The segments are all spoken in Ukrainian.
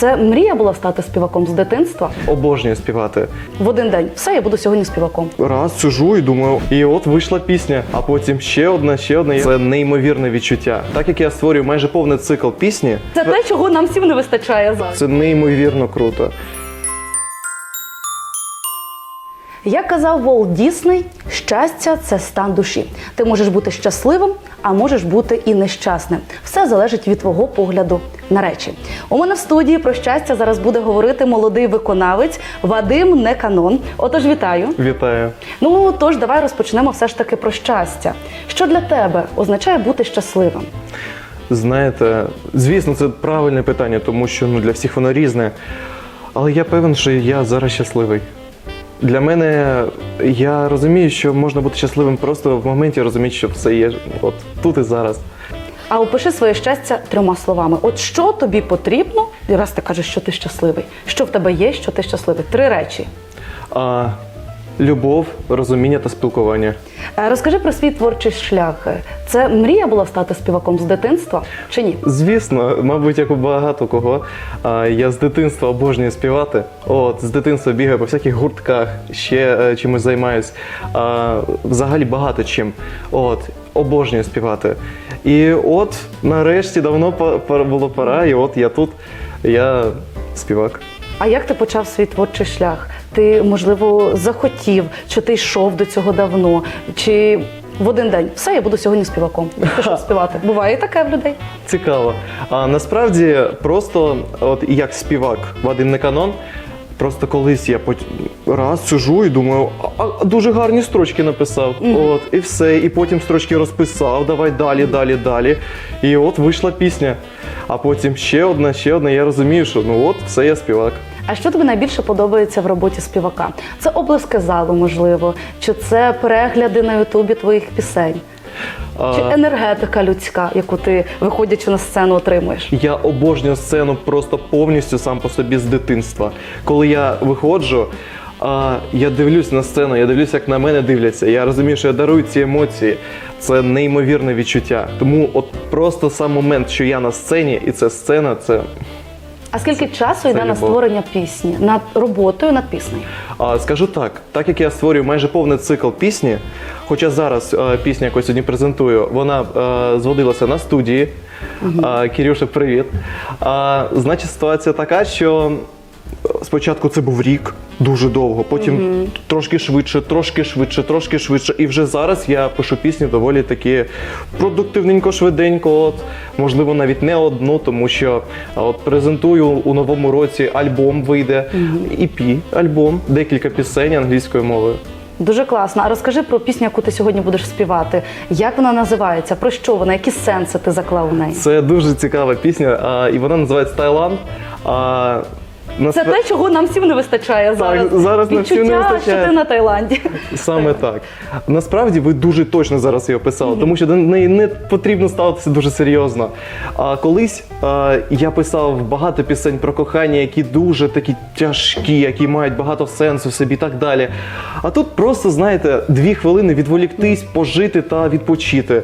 Це мрія була стати співаком з дитинства. Обожнюю співати. В один день все, я буду сьогодні співаком. Раз сижу і думаю, і от вийшла пісня, а потім ще одна, ще одна. Це неймовірне відчуття. Так як я створюю майже повний цикл пісні, Це те, чого нам всім не вистачає зараз. це неймовірно круто. Як казав Волт Дісней, щастя це стан душі. Ти можеш бути щасливим, а можеш бути і нещасним. Все залежить від твого погляду на речі. У мене в студії про щастя зараз буде говорити молодий виконавець Вадим Неканон. Отож, вітаю. Вітаю. Ну тож давай розпочнемо все ж таки про щастя. Що для тебе означає бути щасливим? Знаєте, звісно, це правильне питання, тому що ну, для всіх воно різне. Але я певен, що я зараз щасливий. Для мене я розумію, що можна бути щасливим просто в моменті розуміти, що все є от тут і зараз. А опиши своє щастя трьома словами. От що тобі потрібно, раз ти кажеш, що ти щасливий. Що в тебе є, що ти щасливий? Три речі. А, любов, розуміння та спілкування. Е, Розкажи про свій творчий шлях. Це мрія була стати співаком з дитинства чи ні? Звісно, мабуть, як у багато кого. Я з дитинства обожнюю співати. От, з дитинства бігаю по всяких гуртках, ще е, чимось займаюсь. Взагалі багато чим. От, обожнюю співати. І от нарешті давно було пора, і от я тут, я співак. А як ти почав свій творчий шлях? Ти, можливо, захотів, чи ти йшов до цього давно, чи в один день все, я буду сьогодні співаком. Пішов співати. Буває і таке в людей. Цікаво. А насправді просто, от як співак Вадим Неканон, просто колись я пот... раз сижу і думаю, а, дуже гарні строчки написав. От, і все. І потім строчки розписав, давай далі, далі, далі. І от вийшла пісня. А потім ще одна, ще одна. Я розумію, що ну от все я співак. А що тобі найбільше подобається в роботі співака? Це облиски залу, можливо, чи це перегляди на Ютубі твоїх пісень, чи енергетика людська, яку ти виходячи на сцену отримуєш? Я обожнюю сцену просто повністю сам по собі з дитинства. Коли я виходжу, а, я дивлюсь на сцену, я дивлюсь, як на мене дивляться. Я розумію, що я дарую ці емоції. Це неймовірне відчуття. Тому от просто сам момент, що я на сцені, і це сцена, це А скільки часу йде на любов. створення пісні, над роботою над піснею? А, скажу так, так як я створюю майже повний цикл пісні, хоча зараз а, пісня, яку я сьогодні презентую, вона а, зводилася на студії. А, Кирюша, привіт. А, значить, ситуація така, що спочатку це був рік, дуже довго, потім трошки швидше, трошки швидше, трошки швидше. І вже зараз я пишу пісню доволі таки продуктивненько, швиденько. От, можливо, навіть не одну, тому що от презентую у новому році альбом вийде, EP, альбом, декілька пісень англійською мовою. Дуже класно. А розкажи про пісню, яку ти сьогодні будеш співати. Як вона називається? Про що вона? Які сенси ти заклав у неї? Це дуже цікава пісня, і вона називається Таїланд. А, Це те, чого нам всім не вистачає зараз. зараз нам всім не вистачає. що ти на Таїланді. Саме так. Насправді ви дуже точно зараз її описали, тому що до неї не потрібно ставитися дуже серйозно. А колись а, я писав багато пісень про кохання, які дуже такі тяжкі, які мають багато сенсу в собі і так далі. А тут просто, знаєте, дві хвилини відволіктись, пожити та відпочити.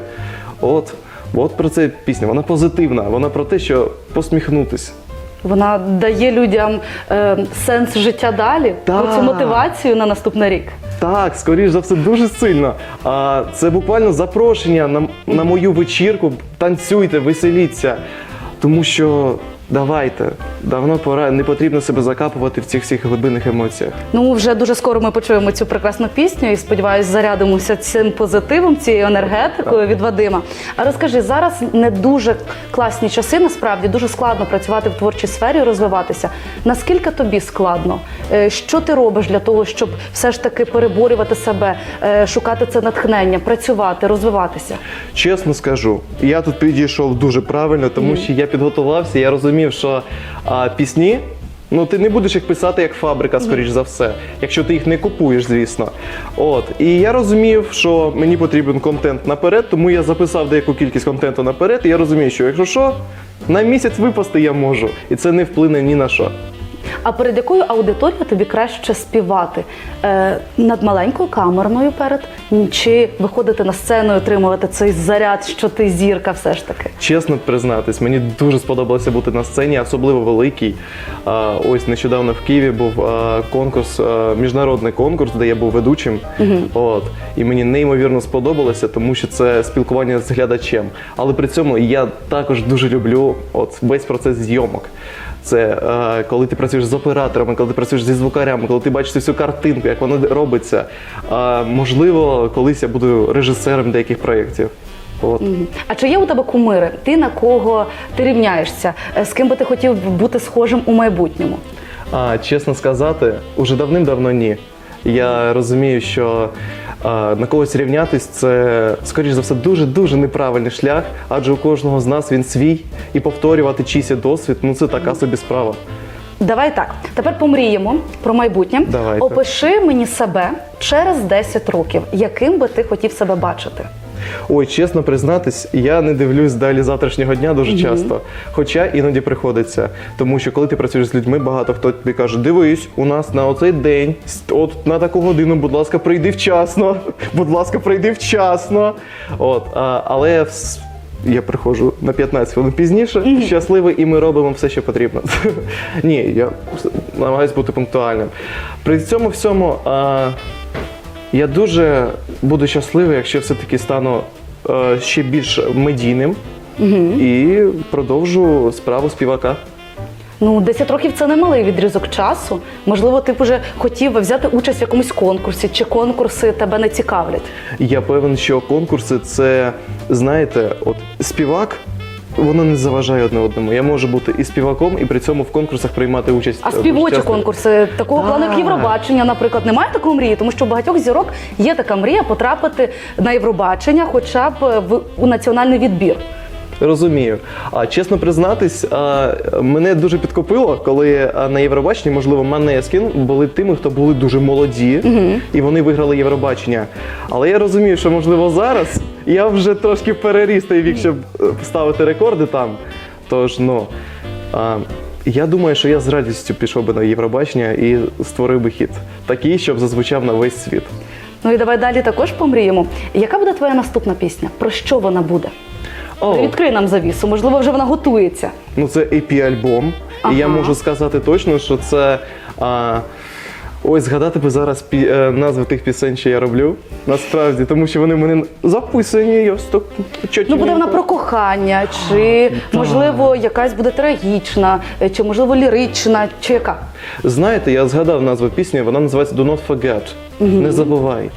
От, от про це пісня. Вона позитивна, вона про те, що посміхнутись. Вона дає людям е, сенс життя далі, Так. цю мотивацію на наступний рік. Так, скоріш за все, дуже сильно. А це буквально запрошення на, на мою вечірку. Танцюйте, веселіться. Тому що давайте, давно пора, не потрібно себе закапувати в цих всіх глибинних емоціях. Ну вже дуже скоро ми почуємо цю прекрасну пісню і сподіваюся, зарядимося цим позитивом, цією енергетикою від Вадима. А розкажи, зараз не дуже класні часи, насправді дуже складно працювати в творчій сфері, розвиватися. Наскільки тобі складно? Е, Що ти робиш для того, щоб все ж таки переборювати себе, е, шукати це натхнення, працювати, розвиватися? Чесно скажу, я тут підійшов дуже правильно, тому що я підготувався, я розумів, що а, пісні. Ну, ти не будеш їх писати як фабрика, скоріш за все, якщо ти їх не купуєш, звісно. От. І я розумів, що мені потрібен контент наперед, тому я записав деяку кількість контенту наперед, і я розумію, що якщо що, на місяць випасти я можу, і це не вплине ні на що. А перед якою аудиторією тобі краще співати? Е, над маленькою камерною перед чи виходити на сцену і отримувати цей заряд, що ти зірка, все ж таки? Чесно признатись, мені дуже сподобалося бути на сцені, особливо великий. Ось нещодавно в Києві був конкурс, міжнародний конкурс, де я був ведучим. От і мені неймовірно сподобалося, тому що це спілкування з глядачем. Але при цьому я також дуже люблю от весь процес зйомок. Це е, коли ти працюєш з операторами, коли ти працюєш зі звукарями, коли ти бачиш всю картинку, як воно робиться. Е, можливо, колись я буду режисером деяких проєктів. От. А чи є у тебе кумири? Ти на кого ти рівняєшся? Е, З ким би ти хотів бути схожим у майбутньому? А, чесно сказати, уже давним-давно ні. Я розумію, що на когось рівнятись це, скоріш за все, дуже-дуже неправильний шлях, адже у кожного з нас він свій, і повторювати чийсь досвід ну це така собі справа. Давай так. Тепер помріємо про майбутнє. Давайте. Опиши мені себе через 10 років. Яким би ти хотів себе бачити? Ой, чесно признатись, я не дивлюсь далі завтрашнього дня дуже часто. Хоча іноді приходиться. Тому що коли ти працюєш з людьми, багато хто тобі каже: дивись, у нас на оцей день, от на таку годину, будь ласка, прийди вчасно. Будь ласка, прийди вчасно. От, а, але я приходжу на 15 хвилин пізніше, щасливий, і ми робимо все, що потрібно. Ні, я намагаюся бути пунктуальним. При цьому всьому. А, я дуже буду щасливий, якщо все-таки стану е, ще більш медійним і продовжу справу співака. Ну, 10 років це немалий відрізок часу. Можливо, ти б уже хотів взяти участь в якомусь конкурсі, чи конкурси тебе не цікавлять. Я певен, що конкурси це, знаєте, от співак. Воно не заважає одне одному. Я можу бути і співаком, і при цьому в конкурсах приймати участь. А е, співочі конкурси такого плану, як Євробачення, наприклад, немає такої мрії, тому що у багатьох зірок є така мрія потрапити на Євробачення, хоча б в у національний відбір. Розумію. А чесно признатись, а, мене дуже підкопило, коли на Євробаченні, можливо, Манескін були тими, хто були дуже молоді, і вони виграли Євробачення. Але я розумію, що можливо зараз я вже трошки переріс той вік, щоб е, ставити рекорди там. Тож, ну. А, я думаю, що я з радістю пішов би на Євробачення і створив би хіт. Такий, щоб зазвучав на весь світ. Ну і давай далі також помріємо. Яка буде твоя наступна пісня? Про що вона буде? О, Відкрий нам завісу, можливо, вже вона готується. Ну, це EP-альбом. І я можу сказати точно, що це. А, ось згадати би зараз пі, е, назви тих пісень, що я роблю. Насправді, тому що вони в мене записані. Я ось так Ну, буде вона про кохання, чи можливо якась буде трагічна, е, чи можливо лірична, чи яка? Знаєте, я згадав назву пісні, вона називається Do Not Forget. Не забувай.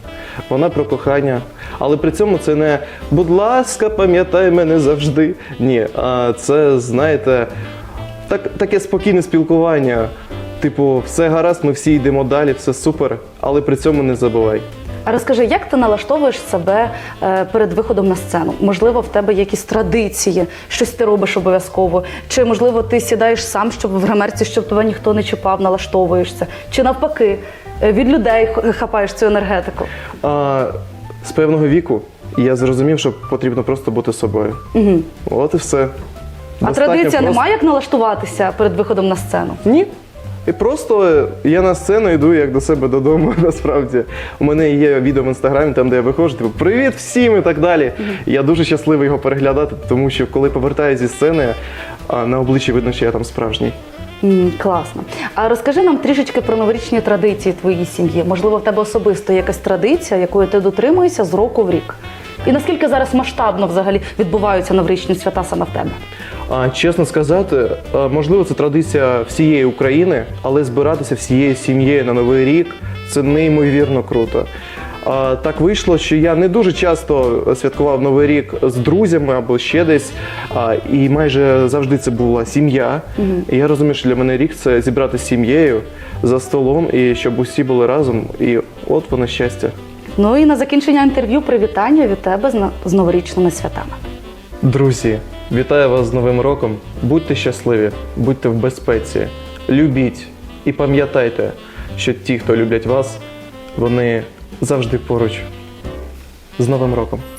Вона про кохання. Але при цьому це не будь ласка, пам'ятай мене завжди. Ні, а це, знаєте, так, таке спокійне спілкування. Типу, все гаразд, ми всі йдемо далі, все супер, але при цьому не забувай. А розкажи, як ти налаштовуєш себе е, перед виходом на сцену? Можливо, в тебе якісь традиції, щось ти робиш обов'язково, чи можливо ти сідаєш сам, щоб в гримерці, щоб тебе ніхто не чіпав, налаштовуєшся, чи навпаки е, від людей хапаєш цю енергетику? А, з певного віку я зрозумів, що потрібно просто бути собою. Угу. От і все. А Достатньо традиція просто- немає як налаштуватися перед виходом на сцену? Ні. І просто я на сцену йду як до себе додому. Насправді у мене є відео в інстаграмі, там де я виходжу, типу привіт всім і так далі. Я дуже щасливий його переглядати, тому що коли повертаюся зі сцени, на обличчі видно, що я там справжній. Класно. А розкажи нам трішечки про новорічні традиції твоєї сім'ї. Можливо, в тебе особисто якась традиція, якої ти дотримуєшся з року в рік. І наскільки зараз масштабно взагалі відбуваються новорічні свята саме в тебе? А чесно сказати, можливо, це традиція всієї України, але збиратися всією сім'єю на новий рік це неймовірно круто. Так вийшло, що я не дуже часто святкував новий рік з друзями або ще десь. І майже завжди це була сім'я. І я розумію, що для мене рік це зібрати з сім'єю за столом і щоб усі були разом. І от воно щастя. Ну і на закінчення інтерв'ю привітання від тебе з новорічними святами. Друзі, вітаю вас з Новим роком. Будьте щасливі, будьте в безпеці, любіть і пам'ятайте, що ті, хто люблять вас, вони завжди поруч. З Новим роком!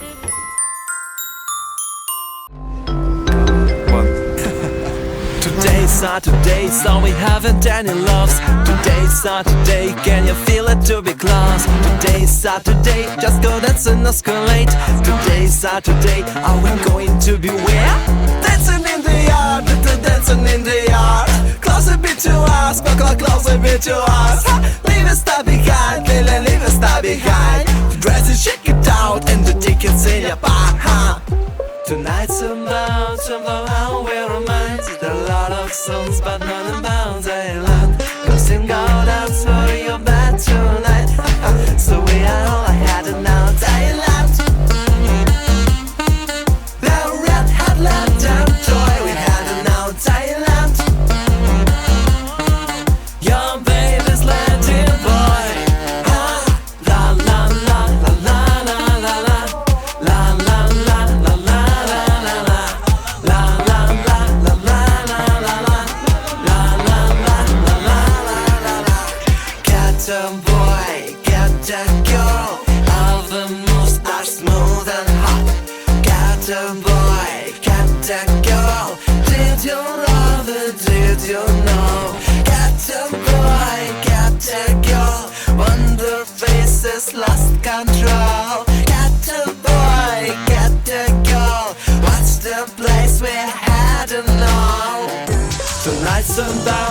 Today's not so we haven't any loves. Today's Saturday, can you feel it to be close? Today's Saturday, just go dancing escalate. Today's Saturday, are we going to be where? Dancing in the yard, little dancing in the yard. Close a bit to us, close, close, close a bit to us. Leave us stuff behind, leave, leave us stuff behind. Dress is shake it out, and the tickets in your huh? Tonight's about somehow how we're minds. There are Sherlock, songs, but none of bounds. Captain Boy, Captain Girl Did you love it? Did you know? Captain Boy, Captain Girl Wonder faces lost control Captain Boy, Captain Girl What's the place we had to know? The lights are down